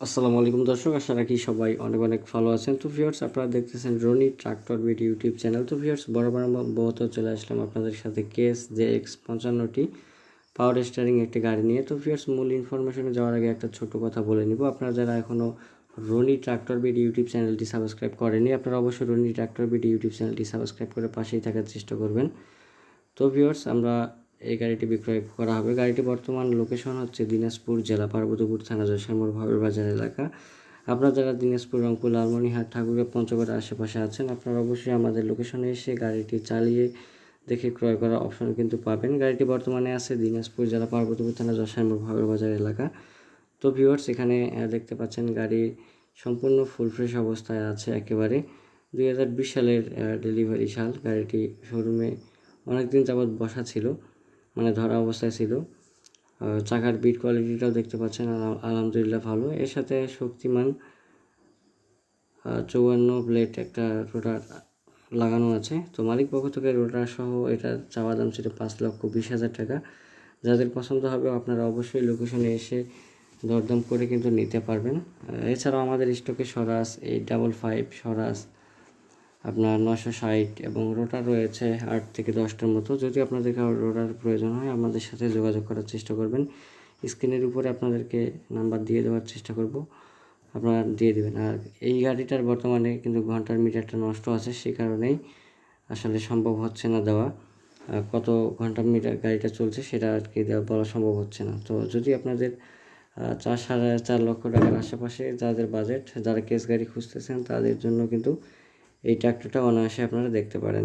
আসসালামু আলাইকুম দর্শক, আশা রাখি সবাই অনেক অনেক ভালো আছেন। তো ভিউয়ার্স আপনারা দেখতেছেন রনি ট্রাক্টর বিড ইউটিউব চ্যানেল। তো ভিউয়ার্স বরাবর বহুত চলে আসলাম আপনাদের সাথে কেস জে এক্স পঞ্চান্নটি পাওয়ার স্টারিং একটি গাড়ি নিয়ে। তো ভিউয়ার্স মূল ইনফরমেশনে যাওয়ার আগে একটা ছোট কথা বলে নিব। আপনারা যারা এখনও রনি ট্রাক্টর বিড ইউটিউব চ্যানেলটি সাবস্ক্রাইব করেনি আপনারা অবশ্যই রনি ট্রাক্টর বিড ইউটিউব চ্যানেলটি সাবস্ক্রাইব করে পাশেই থাকার চেষ্টা করবেন। তো ভিউয়ার্স আমরা এই গাড়িটি বিক্রয় করা হবে। গাড়িটি বর্তমান লোকেশন হচ্ছে দিনাজপুর জেলা পার্বতীপুর থানা জয়সামর ভাবের বাজার এলাকা। আপনারা যারা দিনাজপুর, রংপুর লালমনিহাট ঠাকুরের পঞ্চগড়ের আশেপাশে আছেন, আপনারা অবশ্যই আমাদের লোকেশনে এসে গাড়িটি চালিয়ে দেখে ক্রয় করার অপশন কিন্তু পাবেন। গাড়িটি বর্তমানে আছে দিনাজপুর জেলা পার্বতীপুর থানা জয়সামর ভাবের বাজার এলাকা। তো ভিউয়ার্স এখানে দেখতে পাচ্ছেন গাড়ি সম্পূর্ণ ফুল ফ্রেশ অবস্থায় আছে একেবারে। দুই হাজার বিশ সালের ডেলিভারি সাল গাড়িটি শোরুমে অনেকদিন যাবৎ বসা ছিল। মানে ধরা অবস্থায় ছিল। চাকার বিট কোয়ালিটিটাও দেখতে পাচ্ছেন আলহামদুলিল্লাহ ভালো। এর সাথে শক্তিমান চৌয়ান্ন প্লেট একটা রোটার লাগানো আছে। তো মালিক পক্ষ থেকে রোটার সহ এটা চাওয়া দাম ছিল পাঁচ লক্ষ বিশ হাজার টাকা। যাদের পছন্দ হবে আপনারা অবশ্যই লোকেশনে এসে দরদাম করে কিন্তু নিতে পারবেন। এছাড়াও আমাদের স্টকে Swaraj eight double five Swaraj আপনার নশো ষাট এবং রোটার রয়েছে আট থেকে দশটার মতো। যদি আপনাদের রোটার প্রয়োজন হয়, আমাদের সাথে যোগাযোগ করার চেষ্টা করবেন। স্ক্রিনের উপরে আপনাদেরকে নাম্বার দিয়ে দেওয়ার চেষ্টা করব। আপনারা দিয়ে দেবেন। আর এই গাড়িটার বর্তমানে কিন্তু ঘণ্টার মিটারটা নষ্ট আছে সেই কারণেই আসলে সম্ভব হচ্ছে না দেওয়া। কত ঘণ্টা মিটার গাড়িটা চলছে, সেটা আর কি দেওয়া বলা সম্ভব হচ্ছে না। তো যদি আপনাদের চার সাড়ে চার লক্ষ টাকার আশেপাশে যাদের বাজেট, যারা কেস গাড়ি খুঁজতেছেন, তাদের জন্য কিন্তু এই ট্র্যাক্টরটা অনায়াসে আপনারা দেখতে পারেন।